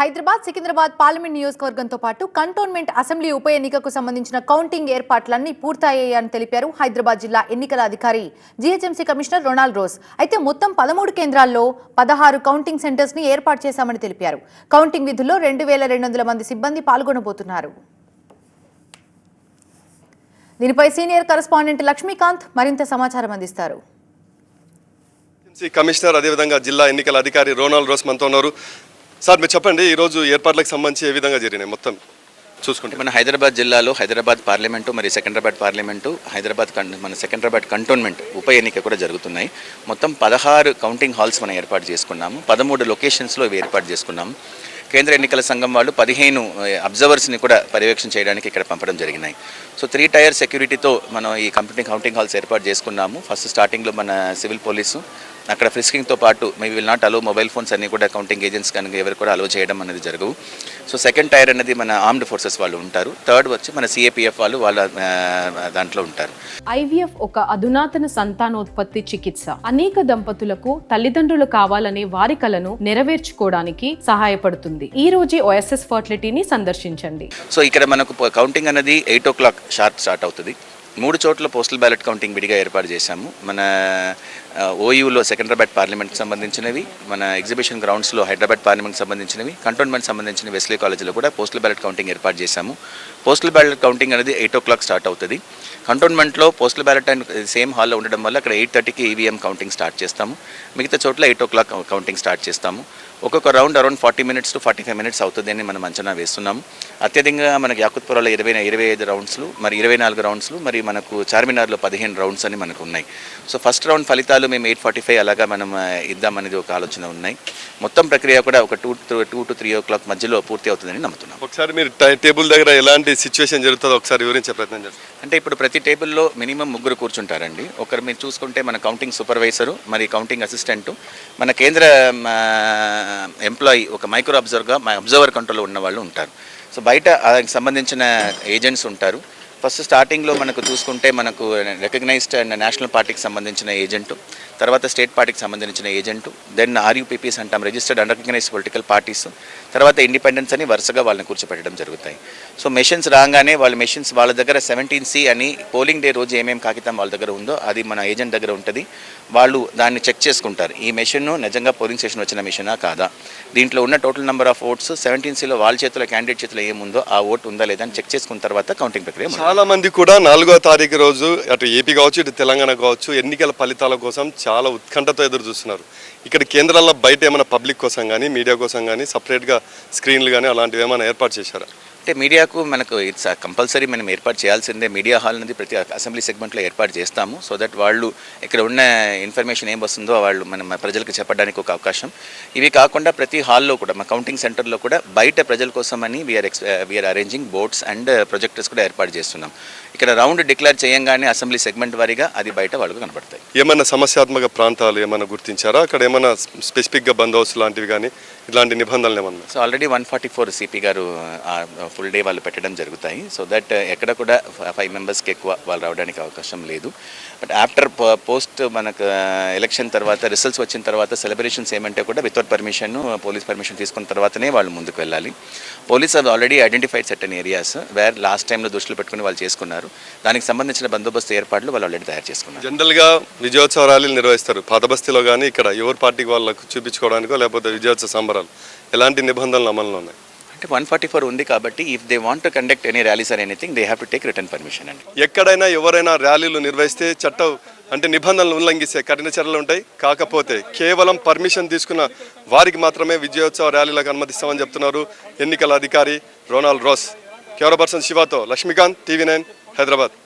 Hyderabad Secunderabad parliament నియోజకవర్గంతో పాటు cantonment assembly ఉప ఎన్నికకు సంబంధించిన కౌంటింగ్ ఏర్పాట్లన్నీ పూర్తయ్యాయని తెలిపారు హైదరాబాద్ జిల్లా ఎన్నికల అధికారి జీహెచ్ఎంసీ కమిషనర్ రొనాల్డ్ రోజ్. అయితే మొత్తం పదమూడు కేంద్రాల్లో పదహారు కౌంటింగ్ సెంటర్స్ని ఏర్పాటు చేశామని తెలిపారు. కౌంటింగ్ విధుల్లో రెండు వేల రెండు వందల మంది సిబ్బంది పాల్గొనబోతున్నారు. దీనిపై సీనియర్ కరెస్పాండెంట్ లక్ష్మీకాంత్ మరింత సమాచారం అందిస్తారు. కమిషనర్ అదేవిధంగా జిల్లా ఎన్నికల అధికారి రోనాల్డ్ రోస్ మనతో ఉన్నారు. సార్ మీరు చెప్పండి ఈరోజు ఏర్పాట్లకు సంబంధించి ఏ విధంగా జరిగినాయి మొత్తం చూసుకుంటే? మన హైదరాబాద్ జిల్లాలో హైదరాబాద్ పార్లమెంటు మరియు సెకండ్రాబాద్ పార్లమెంటు హైదరాబాద్ మన సెకండ్రాబాద్ కంటోన్మెంట్ ఉప ఎన్నిక కూడా జరుగుతున్నాయి. మొత్తం పదహారు కౌంటింగ్ హాల్స్ మనం ఏర్పాటు చేసుకున్నాము. పదమూడు లొకేషన్స్లో ఇవి ఏర్పాటు చేసుకున్నాము. కేంద్ర ఎన్నికల సంఘం వాళ్ళు పదిహేను అబ్జర్వర్స్ని కూడా పర్యవేక్షణ చేయడానికి ఇక్కడ పంపడం జరిగినాయి. సో త్రీ టైర్ సెక్యూరిటీతో మనం ఈ కంపెనీ కౌంటింగ్ హాల్స్ ఏర్పాటు చేసుకున్నాము. ఫస్ట్ స్టార్టింగ్లో మన సివిల్ పోలీసు అక్కడ ఫ్రిస్కింగ్తో పాటు మీ will not allow mobile phones అన్ని కూడా కౌంటింగ్ ఏజెంట్స్ కనుక ఎవరు కూడా అలో చేయడం అనేది జరగవు. సో సెకండ్ టైర్ అనేది మన ఆర్మ్డ్ ఫోర్సెస్ వాళ్ళు ఉంటారు. థర్డ్ వచ్చి మన సిఏపిఎఫ్ వాళ్ళు వాళ్ళ దాంట్లో ఉంటారు. ఐవీఎఫ్ ఒక అధునాతన సంతానోత్పత్తి చికిత్స. అనేక దంపతులకు తల్లిదండ్రులు కావాలనే వారి కలను నెరవేర్చుకోవడానికి సహాయపడుతుంది. ఈ రోజే ఓఎస్ఎస్ ఫర్టిలిటీని సందర్శించండి. సో ఇక్కడ మనకు కౌంటింగ్ అనేది eight o'clock sharp start అవుతుంది. మూడు చోట్ల పోస్టల్ బ్యాలెట్ కౌంటింగ్ విడిగా ఏర్పాటు చేశాము. మన ఓయూలో సికింద్రాబాద్ పార్లమెంట్కి సంబంధించినవి మన ఎగ్జిబిషన్ గ్రౌండ్స్లో హైదరాబాద్ పార్లమెంట్కి సంబంధించినవి కంటోన్మెంట్ సంబంధించిన వెస్లీ కాలేజీలో కూడా పోస్టల్ బ్యాలెట్ కౌంటింగ్ ఏర్పాటు చేశాము. పోస్టల్ బ్యాలెట్ కౌంటింగ్ అనేది ఎయిట్ ఓ క్లాక్ స్టార్ట్ అవుతుంది. కంటోన్మెంట్లో పోస్టల్ బ్యాలెట్ అండ్ సేమ్ హాల్లో ఉండడం వల్ల అక్కడ ఎయిట్ థర్టీకి ఈవీఎం కౌంటింగ్ స్టార్ట్ చేస్తాము. మిగతా చోట్ల eight o'clock counting start చేస్తాము. ఒక్కొక్క round around forty minutes to forty five minutes అవుతుంది అని మనం అంచనా వేస్తున్నాము అత్యధికంగా మనకి యాకుత్పురాలో ఇరవై ఇరవై ఐదు రౌండ్స్లు మరి ఇరవై నాలుగు రౌండ్స్లు మరి మనకు చార్మినార్లో పదిహేను రౌండ్స్ అని మనకు ఉన్నాయి. సో ఫస్ట్ రౌండ్ ఫలితాలు మేము ఎయిట్ ఫార్టీ ఫైవ్ అలాగా మనం ఇద్దామనేది ఒక ఆలోచన ఉన్నాయి. మొత్తం ప్రక్రియ కూడా ఒక two two to three o'clock మధ్యలో పూర్తి అవుతుందని నమ్ముతున్నాం. ఒకసారి మీరు టై- టేబుల్ దగ్గర ఎలాంటి సిచ్యువేషన్ జరుగుతుందో ఒకసారి వివరించే ప్రయత్నం చేస్తారు అంటే ఇప్పుడు ప్రతి టేబుల్లో మినిమం ముగ్గురు కూర్చుంటారండి. ఒకరు మీరు చూసుకుంటే మన కౌంటింగ్ సూపర్వైజరు మరి కౌంటింగ్ అసిస్టెంట్. మన కేంద్ర ఎంప్లాయీ ఒక మైక్రో అబ్జర్వర్గా అబ్జర్వర్ కంట్రోల్లో ఉన్న వాళ్ళు ఉంటారు. సో బయట దానికి సంబంధించిన ఏజెంట్స్ ఉంటారు. ఫస్ట్ స్టార్టింగ్లో మనకు చూసుకుంటే మనకు రికగ్నైజ్డ్ అండ్ నేషనల్ పార్టీకి సంబంధించిన ఏజెంటు తర్వాత స్టేట్ పార్టీకి సంబంధించిన ఏజెంటు దెన్ ఆర్యూపీపీస్ అంటాం registered and recognised political parties తర్వాత ఇండిపెండెన్స్ అని వరుసగా వాళ్ళని కూర్చోపెట్టడం జరుగుతాయి. సో మెషిన్స్ రాగానే వాళ్ళ మెషిన్స్ వాళ్ళ దగ్గర సెవెంటీన్ సి అని పోలింగ్ డే రోజు ఏమేమి కాగితం వాళ్ళ దగ్గర ఉందో అది మన ఏజెంట్ దగ్గర ఉంటుంది. వాళ్ళు దాన్ని చెక్ చేసుకుంటారు. ఈ మెషిన్ నిజంగా పోలింగ్ స్టేషన్ వచ్చిన మెషినా కాదా? దీంట్లో ఉన్న total number of votes seventeen సిలో వాళ్ళ చేతిలో క్యాండిడేట్ చేతిలో ఏముందో ఆ ఓట్ ఉందా లేదా అని చెక్ చేసుకున్న తర్వాత కౌంటింగ్ ప్రక్రియ చాలా మంది కూడా నాలుగో తారీఖు రోజు అటు ఏపీ కావచ్చు ఇటు తెలంగాణ కావచ్చు ఎన్నికల ఫలితాల కోసం చాలా ఉత్కంఠతో ఎదురు చూస్తున్నారు. ఇక్కడ కేంద్రాల్లో బయట ఏమైనా పబ్లిక్ కోసం కానీ మీడియా కోసం కానీ సపరేట్గా స్క్రీన్లు కానీ అలాంటివి ఏమైనా ఏర్పాటు చేశారా? అంటే మీడియాకు మనకు ఇట్స్ కంపల్సరీ మనం ఏర్పాటు చేయాల్సిందే. మీడియా హాల్ అనేది ప్రతి అసెంబ్లీ సెగ్మెంట్లో ఏర్పాటు చేస్తాము. సో దట్ వాళ్ళు ఇక్కడ ఉన్న ఇన్ఫర్మేషన్ ఏం వస్తుందో వాళ్ళు మన ప్రజలకు చెప్పడానికి ఒక అవకాశం. ఇవి కాకుండా ప్రతి హాల్లో కూడా మా కౌంటింగ్ సెంటర్లో కూడా బయట ప్రజల కోసం అని we are ex we are arranging boards and projectors కూడా ఏర్పాటు చేస్తున్నాం. ఇక్కడ రౌండ్ డిక్లేర్ చేయంగానే అసెంబ్లీ సెగ్మెంట్ వారీగా అది బయట వాళ్ళకు కనబడతాయి. ఏమైనా సమస్యాత్మక ప్రాంతాలు ఏమైనా గుర్తించారా? అక్కడ ఏమైనా స్పెసిఫిక్గా బందోబస్తు లాంటివి కానీ ఇలాంటి నిబంధనలు ఏమన్నా? So already one forty four CP గారు ఫుల్ డే వాళ్ళు పెట్టడం జరుగుతాయి. సో దట్ uh, ఎక్కడ కూడా ఫైవ్ మెంబర్స్కి ఎక్కువ వాళ్ళు రావడానికి అవకాశం లేదు. బట్ ఆఫ్టర్ పోస్ట్ మనకు uh, ఎలక్షన్ తర్వాత రిజల్ట్స్ వచ్చిన తర్వాత సెలబ్రేషన్స్ ఏమంటే కూడా వితౌట్ పర్మిషన్ పోలీస్ పర్మిషన్ తీసుకున్న తర్వాతనే వాళ్ళు ముందుకు వెళ్ళాలి. Police have already identified certain areas where last టైంలో దృష్టిలో పెట్టుకుని వాళ్ళు చేసుకున్నారు. దానికి సంబంధించిన బందోబస్తు ఏర్పాట్లు వాళ్ళు ఆల్రెడీ తయారు చేసుకున్నారు. జనరల్గా విజయోత్సవ ర్యాలీలు నిర్వహిస్తారు. పాతబస్తీలో కానీ ఇక్కడ ఎవరి పార్టీకి వాళ్ళకు చూపించుకోవడానికో లేకపోతే విజయోత్సవ సంబరాలు. ఎలాంటి నిబంధనలు అమల్లో ఉన్నాయి? అంటే వన్ ఫార్టీ ఫోర్ ఉంది కాబట్టి if they want to conduct any rallies or anything they have to take return permission అండి. ఎక్కడైనా ఎవరైనా ర్యాలీలు నిర్వహిస్తే చట్టం అంటే నిబంధనలు ఉల్లంఘిస్తే కఠిన చర్యలు ఉంటాయి. కాకపోతే కేవలం పర్మిషన్ తీసుకున్న వారికి మాత్రమే విజయోత్సవ ర్యాలీలకు అనుమతిస్తామని చెప్తున్నారు ఎన్నికల అధికారి రోనాల్డ్ రోస్. కెమెరా పర్సన్ శివాతో లక్ష్మీకాంత్ టీవీ నైన్ హైదరాబాద్.